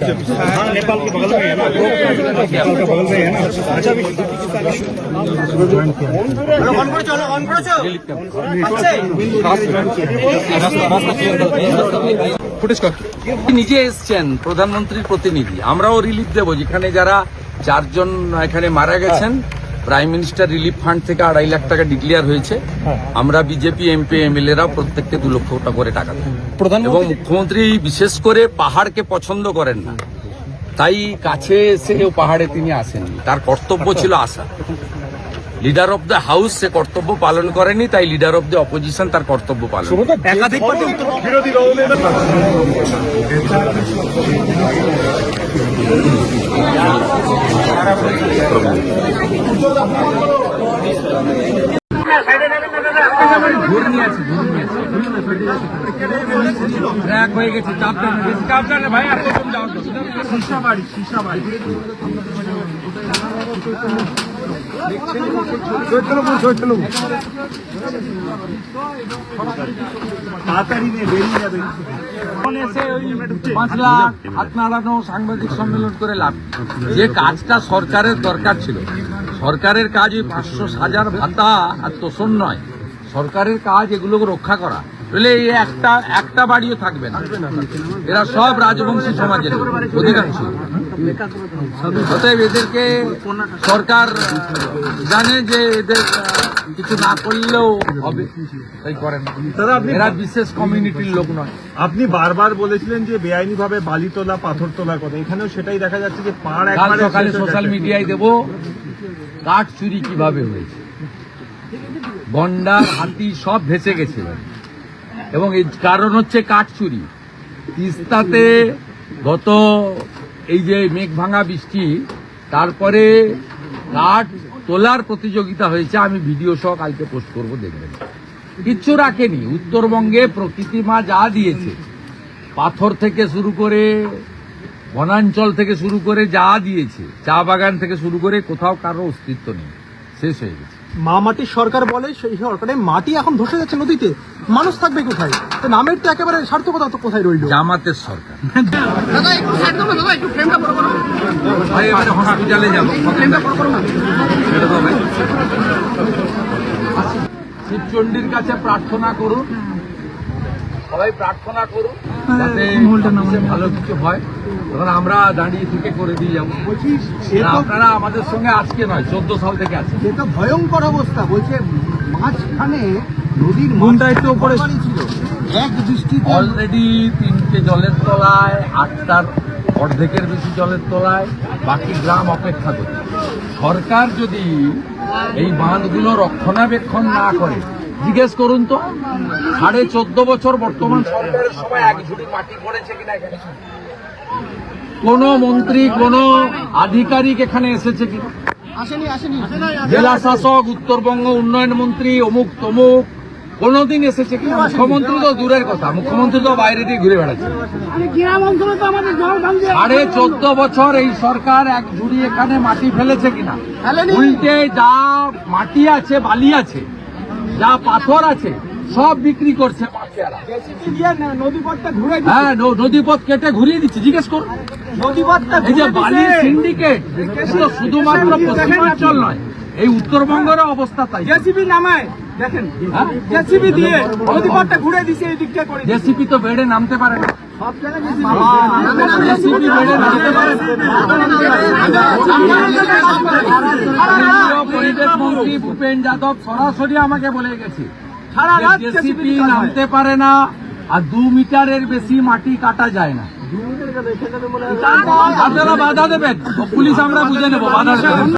हाँ नेपाल के बगल में है ना नेपाल के बगल में है ना अच्छा अभी অন করেছো অন করেছো নিজে এসছেন প্রধানমন্ত্রীর প্রতিনিধি আমরাও রিলিফ দেব যেখানে যারা চারজন এখানে মারা গেছেন প্রাইম মিনিস্টার রিলিফ ফান্ড থেকে আড়াই লাখ টাকা ডিক্লেয়ার হয়েছে। আমরা বিজেপি এমপি এমএলএরা প্রত্যেককে দু লক্ষ টাকা করে টাকা দেয় এবং মুখ্যমন্ত্রী বিশেষ করে পাহাড়কে পছন্দ করেন না। তাই কাছে এসে পাহাড়ে তিনি আসেননি। তার কর্তব্য ছিল আসা লিডার অফ দ্য হাউস সে কর্তব্য পালন করেনি তাই লিডার অফ দ্য অপোজিশন তার কর্তব্য পালন হয়ে গেছে ভাই আর প্রথম যাওয়ার বাড়ি। পাঁচ লাখ হাত নাড়ানো সাংবাদিক সম্মেলন করে লাভ যে কাজটা সরকারের দরকার ছিল সরকারের কাজ ওই পাঁচশো হাজার ভাতা আর তোষণ নয় সরকারের কাজ এগুলোকে রক্ষা করা। বলে এই একটা একটা বাড়িও থাকবে না। এরা সব রাজবংশী সমাজের অধিকাংশ। অতএব এদেরকে সরকার জানে যে এদের কিছু না করলেও হবে। তাই করেন। এরা বিশেষ কমিউনিটির লোক নয়। আপনি বারবার বলেছিলেন যে বেআইনি ভাবে বালি তোলা পাথর তোলার কথা। এখানেও সেটাই দেখা যাচ্ছে যে পাড় একবারে সকালে সোশ্যাল মিডিয়ায় দেব কাঠ চুরি কীভাবে হয়েছে? গন্ডার হাতি সব ভেসে গেছে। এবং এই কারণ হচ্ছে কাঠ চুরি। তিস্তাতে গত এই যে মেঘ ভাঙা বৃষ্টি, তারপরে কাঠ তোলার প্রতিযোগিতা হয়েছে, আমি ভিডিও সহ কালকে পোস্ট করব, দেখবেন। কিচ্ছু রাখেনি। উত্তরবঙ্গে প্রকৃতি মা যা দিয়েছে, পাথর থেকে শুরু করে বনাঞ্চল থেকে শুরু করে যা দিয়েছে, চা বাগান থেকে শুরু করে কোথাও কারও অস্তিত্ব নেই। শেষ হয়ে গেছে। মা মাটির সরকার বলে সেই সরকারে মাটি এখন ধসে যাচ্ছে নদীতে। মানুষ থাকবে কোথায়? তো নামের তো একেবারে সার্থকতা তো কোথায় রইল? জামাতের সরকার। ভাই এবারে হসপিটালে যাব। ভাই। শিবচণ্ডীর কাছে প্রার্থনা করুন। সবাই প্রার্থনা করুন। যাতে অফিসে ভালো কিছু হয় তখন আমরা দাঁড়িয়ে থেকে করে দিয়ে যাব আপনারা আমাদের সঙ্গে আজকে নয় চোদ্দ সাল থেকে আছে এটা ভয়ঙ্কর অবস্থা বলছে মাঝখানে নদীর তো ছিল। এক অলরেডি তিনটে জলের তলায় আটটার অর্ধেকের বেশি জলের তলায় বাকি গ্রাম অপেক্ষা করছে। সরকার যদি এই বাঁধগুলো রক্ষণাবেক্ষণ না করে জিজ্ঞেস করুন তো। সাড়ে চোদ্দ বছর বর্তমান সরকারের সময় এক ঝুড়ি মাটি পড়েছে কিনা এখানে? কোন মন্ত্রী কোন আধিকারিক এখানে এসেছে কি জেলা শাসক উত্তরবঙ্গ উন্নয়ন মন্ত্রী অমুক তমুক কোনোদিন এসেছে কি মুখ্যমন্ত্রী তো দূরের কথা। মুখ্যমন্ত্রী তো বাইরে দিয়ে ঘুরে বেড়াচ্ছে। সাড়ে চোদ্দ বছর এই সরকার এক ঝুড়ি এখানে মাটি ফেলেছে কিনা? উল্টে যা মাটি আছে বালি আছে যা পাথর আছে সব বিক্রি করছে হ্যাঁ নদীপথ কেটে ঘুরিয়ে দিচ্ছে জিজ্ঞেস করুন। নদী পথটা এই যে বালির সিন্ডিকেট শুধুমাত্র পশ্চিমাঞ্চল নয় এই উত্তরবঙ্গের অবস্থা তাই। জেসিবি নামায় দেখেন। হ্যাঁ? জেসিবি দিয়ে নদীপথটা ঘুরে এই দিকটা করে জেসিপি তো বেড়ে নামতে পারে না। পরিবেশ মন্ত্রী ভূপেন যাদব সরাসরি আমাকে বলে গেছে জেসিপি নামতে পারে না আর দু মিটারের বেশি মাটি কাটা যায় না। আপনারা বাধা দেবেন। পুলিশ আমরা বুঝে নেব বাধা দেবেন।